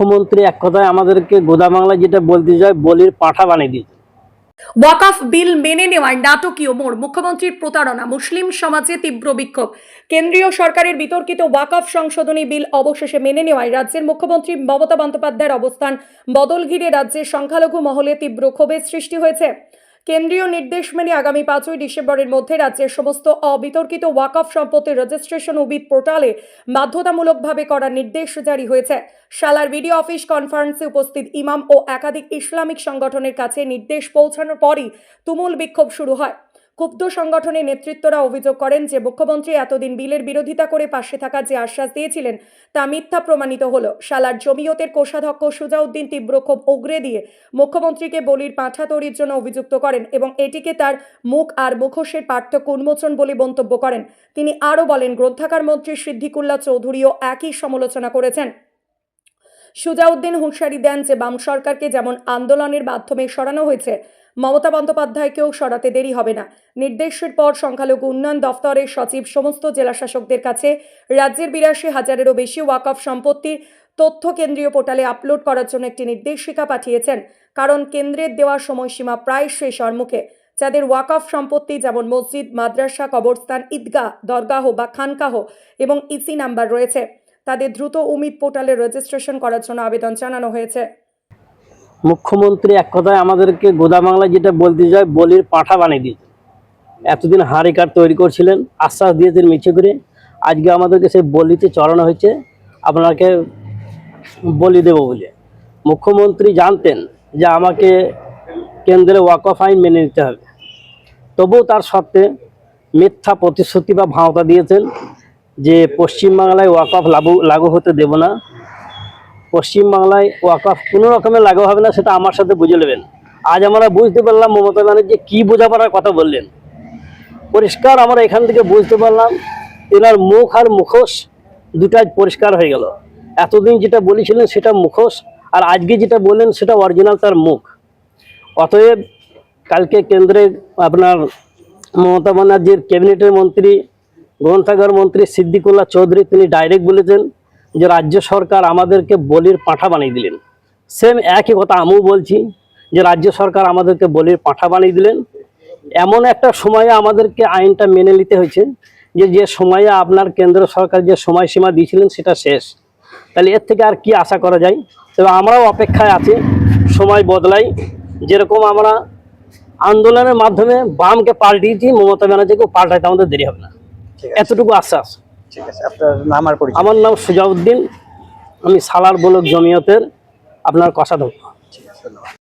মুখ্যমন্ত্রী এক কথায় আমাদেরকে গোদাবাংলায় যেটা বলতে চায়, বলির পাঠা বানিয়ে দিয়েছে। ওয়াকফ বিল মেনে নেওয়ায় নাটকীয় মোড়, মুখ্যমন্ত্রীর প্রতারণা, মুসলিম সমাজে তীব্র বিক্ষোভ। কেন্দ্রীয় সরকারের বিতর্কিত ওয়াকাফ সংশোধনী বিল অবশেষে মেনে নেওয়ায় রাজ্যের মুখ্যমন্ত্রী মমতা বন্দ্যোপাধ্যায়ের অবস্থান বদল ঘিরে রাজ্যের সংখ্যালঘু মহলে তীব্র ক্ষোভের সৃষ্টি হয়েছে। কেন্দ্রীয় নির্দেশ মেনে আগামী পাঁচই ডিসেম্বরের মধ্যে রাজ্যের সমস্ত অবিতর্কিত ওয়াকফ সম্পত্তির রেজিস্ট্রেশন উবিদ পোর্টালে বাধ্যতামূলকভাবে করার নির্দেশ জারি হয়েছে। শালার ভিডিও অফিস কনফারেন্সে উপস্থিত ইমাম ও একাধিক ইসলামিক সংগঠনের কাছে নির্দেশ পৌঁছানোর পরই তুমুল বিক্ষোভ শুরু হয়। ক্ষুব্ধ সংগঠনের নেতৃত্বরা অভিযোগ করেন যে মুখ্যমন্ত্রী এতদিন বিলের বিরোধিতা করে পাশে থাকার যে আশ্বাস দিয়েছিলেন, তা মিথ্যা প্রমাণিত হলো। শালার জমিয়তের কোষাধ্যক্ষ সুজাউদ্দিন তীব্র ক্ষোভ উগরে দিয়ে মুখ্যমন্ত্রীকে বলির পাঁঠা তৈরির জন্য অভিযুক্ত করেন এবং এটিকে তার মুখ আর মুখোশের পার্থক্য উন্মোচন বলে মন্তব্য করেন। তিনি আরও বলেন, গ্রন্থাগার মন্ত্রী সিদ্দিকুল্লাহ চৌধুরীও একই সমালোচনা করেছেন। সুজাউদ্দিন হুঁশিয়ারি দেন যে বাম সরকারকে যেমন আন্দোলনের মাধ্যমে সরানো হয়েছে মমতা বন্দ্যোপাধ্যায়কেও সরাতে দেরি হবে না। নির্দেশের পর সংখ্যালঘু উন্নয়ন দফতরের সচিব সমস্ত জেলাশাসকদের কাছে রাজ্যের বিরাশি হাজারেরও বেশি ওয়াকফ সম্পত্তির তথ্য কেন্দ্রীয় পোর্টালে আপলোড করার জন্য একটি নির্দেশিকা পাঠিয়েছেন, কারণ কেন্দ্রের দেওয়া সময়সীমা প্রায় শেষ মুখে। যাদের ওয়াকফ সম্পত্তি যেমন মসজিদ, মাদ্রাসা, কবরস্থান, ঈদগাহ, দরগাহ বা খানকাহ এবং ইসি নাম্বার রয়েছে, তাদের দ্রুত উমিদ পোর্টালে রেজিস্ট্রেশন করার জন্য আবেদন জানানো হয়েছে। মুখ্যমন্ত্রী এক কথায় আমাদেরকে গোদাবাংলায় যেটা বলতে যায় বলির পাঁঠা বানিয়ে দিয়েছে। এতদিন হাঁড়ি কাঠ তৈরি করছিলেন, আশ্বাস দিয়েছেন মিছে করে। আজকে আমাদেরকে সেই বলিতে চড়ানো হয়েছে। আপনাকে বলি দেব বলে। মুখ্যমন্ত্রী জানতেন যে আমাকে কেন্দ্রে ওয়াকফ আইন মেনে নিতে হবে। তবুও তার সত্ত্বে মিথ্যা প্রতিশ্রুতি বা ভাওতা দিয়েছেন যে পশ্চিমবাংলায় ওয়াকফ লাগু লাগু হতে দেব না। পশ্চিমবাংলায় ওয়াকফ কোনো রকমের লাগু হবে না, সেটা আমার সাথে বুঝে নেবেন। আজ আমরা বুঝতে পারলাম মমতা ব্যানার্জি কী বোঝাপড়ার কথা বললেন। পরিষ্কার আমরা এখান থেকে বুঝতে পারলাম, এনার মুখ আর মুখোশ দুটাই পরিষ্কার হয়ে গেল। এতদিন যেটা বলেছিলেন সেটা মুখোশ, আর আজকে যেটা বললেন সেটা অরিজিনাল তার মুখ। অতএব কালকে কেন্দ্রে আপনার মমতা ব্যানার্জির ক্যাবিনেটের মন্ত্রী, গ্রন্থাগার মন্ত্রী সিদ্দিকুল্লাহ চৌধুরী, তিনি ডাইরেক্ট বলেছেন যে রাজ্য সরকার আমাদেরকে বলির পাঁঠা বানিয়ে দিলেন। সেম একই কথা আমিও বলছি যে রাজ্য সরকার আমাদেরকে বলির পাঁঠা বানিয়ে দিলেন। এমন একটা সময়ে আমাদেরকে আইনটা মেনে নিতে হয়েছে যে যে সময়ে আপনার কেন্দ্র সরকার যে সময়সীমা দিয়েছিলেন সেটা শেষ। তাহলে এর থেকে আর কি আশা করা যায়? তবে আমরাও অপেক্ষায় আছি সময় বদলাই। যেরকম আমরা আন্দোলনের মাধ্যমে বামকে পাল্টিয়েছি মমতা ব্যানার্জিকেও পাল্টাইতে আমাদের দেরি হবে না। এতটুকু আশ্বাস। ঠিক আছে আপনার নাম আর পরিচয়। আমার নাম সুজাউদ্দিন আমি সালার বলক জমিয়তের আপনার কষা ঠিক আছে ধন্যবাদ।